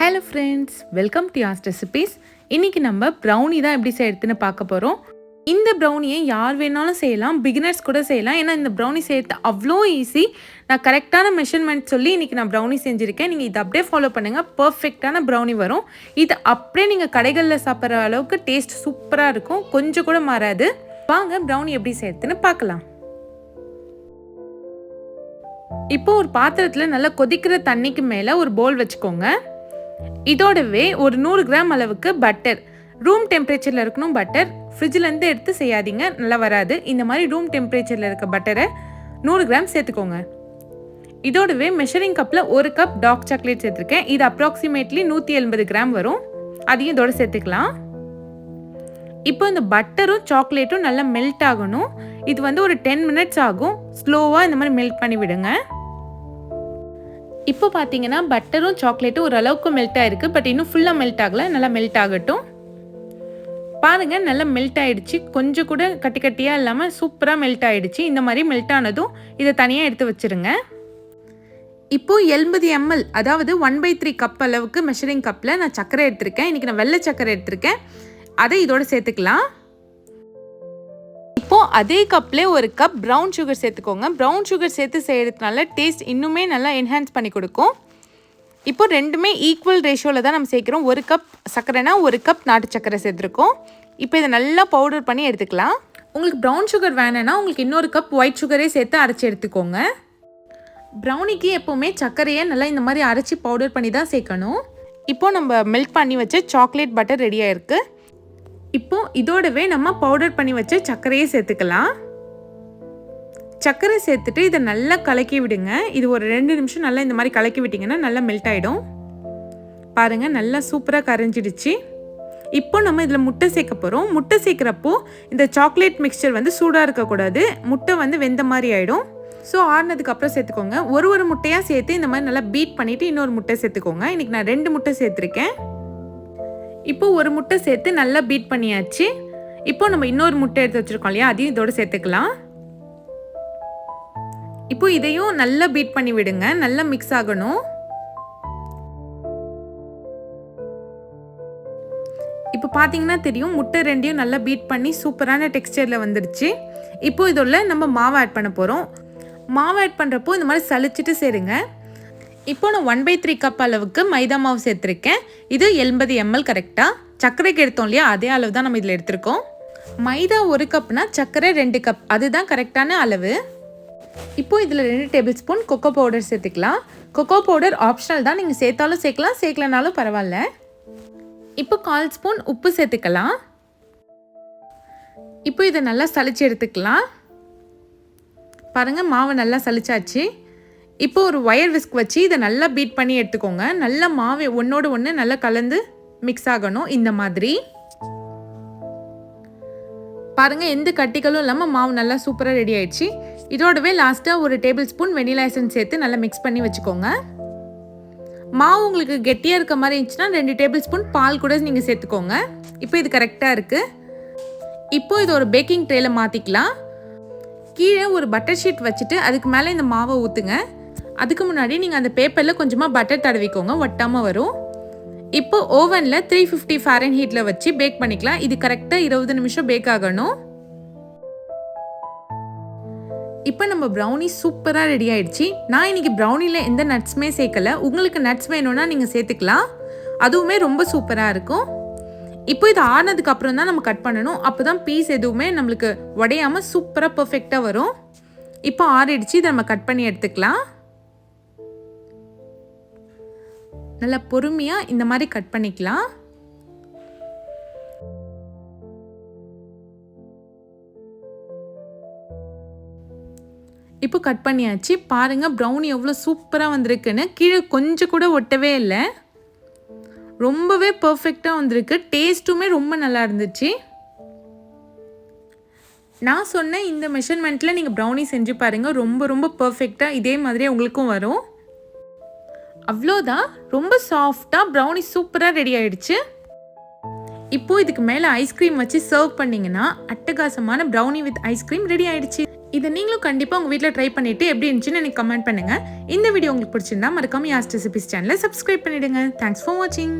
Hello friends welcome to Yas recipes இன்றைக்கி நம்ம brownie தான் எப்படி செய்யறதுன்னு பார்க்க போகிறோம் இந்த ப்ரௌனியை யார் வேணாலும் செய்யலாம். பிகினர்ஸ் கூட செய்யலாம். ஏன்னா இந்த ப்ரௌனி செய்யறது அவ்வளோ ஈஸி நான் கரெக்டான மெஷர்மெண்ட் சொல்லி இன்றைக்கி நான் ப்ரௌனி செஞ்சுருக்கேன். நீங்கள் இதை அப்படியே ஃபாலோ பண்ணுங்கள் பர்ஃபெக்டான ப்ரௌனி வரும். இது அப்படியே நீங்கள் கடைகளில் சாப்பிட்ற அளவுக்கு டேஸ்ட் சூப்பராக இருக்கும். கொஞ்சம் கூட மாறாது. வாங்க ப்ரௌனி எப்படி செய்யறதுன்னு பார்க்கலாம். இப்போ ஒரு பாத்திரத்தில் நல்லா கொதிக்கிற தண்ணிக்கு மேலே ஒரு போல் வச்சுக்கோங்க. இதோடவே ஒரு நூறு கிராம் அளவுக்கு பட்டர் ரூம் டெம்பரேச்சரில் இருக்கணும் பட்டர் ஃப்ரிட்ஜிலேருந்து எடுத்து செய்யாதீங்க நல்லா வராது. இந்த மாதிரி ரூம் டெம்பரேச்சரில் இருக்க பட்டரை நூறு கிராம் சேர்த்துக்கோங்க. இதோடவே மெஷரிங் கப்பில் ஒரு கப் டார்க் சாக்லேட் சேர்த்துருக்கேன். இது அப்ராக்சிமேட்லி நூற்றி எண்பது கிராம் வரும். அதையும் இதோட சேர்த்துக்கலாம். இப்போ இந்த பட்டரும் சாக்லேட்டும் நல்லா மெல்ட் ஆகணும். இது வந்து ஒரு டென் மினிட்ஸ் ஆகும். ஸ்லோவாக இந்த மாதிரி மெல்ட் பண்ணி விடுங்க. இப்போ பார்த்தீங்கன்னா பட்டரும் சாக்லேட்டும் ஓரளவுக்கு மெல்ட் ஆயிருக்கு பட் இன்னும் ஃபுல்லாக மெல்ட் ஆகலை. நல்லா மெல்ட் ஆகட்டும். பாருங்க நல்லா மெல்ட் ஆயிடுச்சு. கொஞ்சம் கூட கட்டி கட்டியாக இல்லாமல் சூப்பராக மெல்ட் ஆயிடுச்சு. இந்த மாதிரி மெல்ட் ஆனதும் இதை தனியாக எடுத்து வச்சிருங்க. இப்போது எண்பது எம்எல் அதாவது ஒன் பை த்ரீ கப் அளவுக்கு மெஷரிங் கப்பில் நான் சர்க்கரை எடுத்திருக்கேன். இன்றைக்கி நான் வெள்ளை சர்க்கரை எடுத்திருக்கேன். அதை இதோட சேர்த்துக்கலாம். இப்போ அதே கப்ல ஒரு கப் ப்ரௌன் சுகர் சேர்த்துக்கோங்க. ப்ரௌன் சுகர் சேர்த்து செய்யறதுனால டேஸ்ட் இன்னுமே நல்லா என்ஹான்ஸ் பண்ணி கொடுக்கும். இப்போ ரெண்டுமே ஈக்குவல் ரேஷியோவில் தான் நம்ம சேர்க்குறோம். ஒரு கப் சர்க்கரைனா ஒரு கப் நாட்டு சர்க்கரை சேர்த்துருக்கோம். இப்போ இதை நல்லா பவுடர் பண்ணி எடுத்துக்கலாம். உங்களுக்கு ப்ரௌன் சுகர் வேணும்னா உங்களுக்கு இன்னொரு கப் ஒயிட் சுகரே சேர்த்து அரைச்சி எடுத்துக்கோங்க. ப்ரௌனிக்கு எப்போவுமே சர்க்கரையை நல்லா இந்த மாதிரி அரைச்சி பவுடர் பண்ணி தான் சேர்க்கணும். இப்போ நம்ம மெல்ட் பண்ணி வச்ச சாக்லேட் பட்டர் ரெடியாக இருக்குது இப்போ இதோடவே நம்ம பவுடர் பண்ணி வச்ச சர்க்கரையை சேர்த்துக்கலாம். சர்க்கரை சேர்த்துட்டு இதை நல்லா கலக்கி விடுங்க. இது ஒரு ரெண்டு நிமிஷம் நல்லா இந்த மாதிரி கலக்கி விட்டிங்கன்னா நல்லா மெல்ட் ஆகிடும் பாருங்கள் நல்லா சூப்பராக கரைஞ்சிடுச்சு. இப்போ நம்ம இதில் முட்டை சேர்க்க போகிறோம் முட்டை சேர்க்குறப்போ இந்த சாக்லேட் மிக்சர் வந்து சூடாக இருக்கக்கூடாது. முட்டை வந்து வெந்த மாதிரி ஆகிடும் ஸோ ஆறுனதுக்கப்புறம் சேர்த்துக்கோங்க. ஒரு ஒரு முட்டையாக சேர்த்து இந்த மாதிரி நல்லா பீட் பண்ணிவிட்டு இன்னொரு முட்டை சேர்த்துக்கோங்க. இன்றைக்கி நான் ரெண்டு முட்டை சேர்த்துருக்கேன். இப்போ ஒரு முட்டை சேர்த்து நல்லா பீட் பண்ணியாச்சு. இப்போ நம்ம இன்னொரு முட்டை எடுத்து வச்சிருக்கோம் இல்லையா? அதையும் இதோட சேர்த்துக்கலாம். இப்போ இதையும் நல்லா பீட் பண்ணி விடுங்க. நல்லா மிக்ஸ் ஆகணும். இப்போ பார்த்தீங்கன்னா தெரியும் முட்டை ரெண்டையும் நல்லா பீட் பண்ணி சூப்பரான டெக்ஸ்டரில் வந்துடுச்சு இப்போ இதோட நம்ம மாவு ஆட் பண்ண போகிறோம் மாவு ஆட் பண்ணுறப்போ இந்த மாதிரி சளிச்சிட்டு சேருங்க. இப்போ நான் ஒன் பை த்ரீ கப் அளவுக்கு மைதா மாவு சேர்த்துருக்கேன். இது எண்பது எம்எல் கரெக்டாக சர்க்கரைக்கு எடுத்தோம் இல்லையா? அதே அளவு தான் நம்ம இதில் எடுத்திருக்கோம். மைதா ஒரு கப்னா சர்க்கரை ரெண்டு கப் அதுதான் கரெக்டான அளவு. இப்போ இதில் ரெண்டு டேபிள் ஸ்பூன் கொக்கோ பவுடர் சேர்த்துக்கலாம். கொக்கோ பவுடர் ஆப்ஷனல் தான். நீங்கள் சேர்த்தாலும் சேர்க்கலாம் சேர்க்கலனாலும் பரவாயில்ல. இப்போ கால் ஸ்பூன் உப்பு சேர்த்துக்கலாம். இப்போ இதை நல்லா சளிச்சு எடுத்துக்கலாம். பாருங்கள் மாவு நல்லா சளிச்சாச்சு. இப்போ ஒரு ஒயர் விஸ்க் வச்சு இதை நல்லா பீட் பண்ணி எடுத்துக்கோங்க. நல்லா மாவு ஒன்றோடு ஒன்று நல்லா கலந்து மிக்ஸ் ஆகணும். இந்த மாதிரி. பாருங்க எந்த கட்டிகளும் இல்லாமல் மாவு நல்லா சூப்பராக ரெடி ஆயிடுச்சு. இதோடவே லாஸ்ட்டாக ஒரு டேபிள் ஸ்பூன் வெனிலா எசன்ஸ் சேர்த்து நல்லா மிக்ஸ் பண்ணி வச்சுக்கோங்க. மாவு உங்களுக்கு கெட்டியாக இருக்க மாதிரி இருந்துச்சுன்னா ரெண்டு டேபிள் ஸ்பூன் பால் கூட நீங்கள் சேர்த்துக்கோங்க. இப்போ இது கரெக்டாக இருக்குது இப்போ இது ஒரு பேக்கிங் ட்ரேயில் மாற்றிக்கலாம் கீழே ஒரு பட்டர் ஷீட் வச்சுட்டு அதுக்கு மேலே இந்த மாவை ஊற்றுங்க அதுக்கு முன்னாடி நீங்கள் அந்த பேப்பரில் கொஞ்சமாக பட்டர் தடவிக்கோங்க ஒட்டாமல் வரும். இப்போ ஓவனில் த்ரீ ஃபிஃப்டி ஃபேரன் ஹீட்டில் வச்சு பேக் பண்ணிக்கலாம். இது கரெக்டாக இருபது நிமிஷம் பேக் ஆகணும். இப்போ நம்ம ப்ரௌனி சூப்பராக ரெடி ஆயிடுச்சு. நான் இன்னைக்கு ப்ரௌனியில் எந்த நட்ஸுமே சேர்க்கல. உங்களுக்கு நட்ஸ் வேணும்னா நீங்கள் சேர்த்துக்கலாம். அதுவுமே ரொம்ப சூப்பராக இருக்கும். இப்போ இது ஆனதுக்கு அப்புறம் தான் நம்ம கட் பண்ணணும். அப்போ தான் பீஸ் எதுவுமே நம்மளுக்கு உடையாமல் சூப்பராக பர்ஃபெக்டாக வரும். இப்போ ஆறிடுச்சு. இதை நம்ம கட் பண்ணி எடுத்துக்கலாம். நல்லா பொறுமையாக இந்த மாதிரி கட் பண்ணிக்கலாம். இப்போ கட் பண்ணியாச்சு. பாருங்கள் ப்ரௌனி எவ்வளோ சூப்பராக வந்திருக்குன்னு. கீழே கொஞ்சம் கூட ஒட்டவே இல்லை. ரொம்பவே பர்ஃபெக்டாக வந்திருக்கு. டேஸ்ட்டுமே ரொம்ப நல்லா இருந்துச்சு. நான் சொன்ன இந்த மெஷர்மெண்ட்டில் நீங்கள் ப்ரௌனி செஞ்சு பாருங்கள் ரொம்ப ரொம்ப பர்ஃபெக்டாக இதே மாதிரியே உங்களுக்கும் வரும். அவ்வளோதான். ரொம்ப சாஃப்டாக ப்ரௌனி சூப்பராக ரெடி ஆயிடுச்சு. இப்போ இதுக்கு மேலே ஐஸ்கிரீம் வச்சு சர்வ் பண்ணிங்கன்னா அட்டகாசமான ப்ரௌனி வித் ஐஸ்கிரீம் ரெடி ஆயிடுச்சு. இதை நீங்களும் கண்டிப்பாக உங்கள் வீட்டில் ட்ரை பண்ணிவிட்டு எப்படி இருந்துச்சுன்னு எனக்கு கமெண்ட் பண்ணுங்கள் இந்த வீடியோ உங்களுக்கு பிடிச்சிருந்தா மறக்காம யாஸ்ட் ரெசிபிஸ் சேனலை சப்ஸ்கிரைப் பண்ணிவிடுங்க தேங்க்ஸ் ஃபார் வாட்சிங்